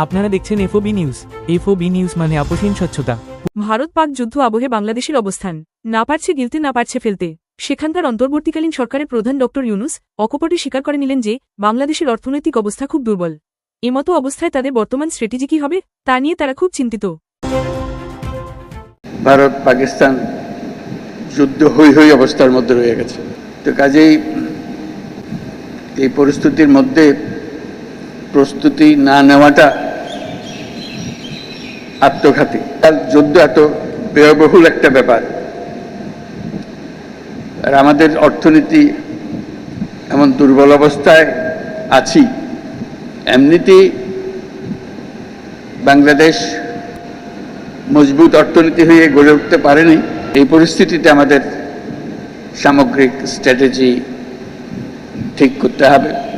আপনারা দেখছেন FOB news. FOB news মানে আপোষহীন স্বচ্ছতা। ভারত পাক যুদ্ধ আবহে বাংলাদেশের অবস্থান। না পারছে গিলতে না পারছে ফেলতে। সেখানকার অন্তর্বর্তীকালীন সরকারের প্রধান ড ইউনুস অকপটে স্বীকার করে নিলেন যে বাংলাদেশের অর্থনৈতিক অবস্থা খুব দুর্বল। এমতো অবস্থায় তাদের বর্তমান স্ট্র্যাটেজি কি হবে তা নিয়ে তারা খুব চিন্তিত। ভারত পাকিস্তান যুদ্ধ হই হই অবস্থার মধ্যে রয়ে গেছে। তো কাজেই এই পরিস্থিতির মধ্যে প্রস্তুতি না নেওয়াটা আত্মঘাতী। আর যুদ্ধ এত ব্যয়বহুল একটা ব্যাপার। আর আমাদের অর্থনীতি এমন দুর্বল অবস্থায় আছি। এমনিতেই বাংলাদেশ মজবুত অর্থনীতি হয়ে গড়ে উঠতে পারেনি। এই পরিস্থিতিতে আমাদের সামগ্রিক স্ট্র্যাটেজি ঠিক করতে হবে।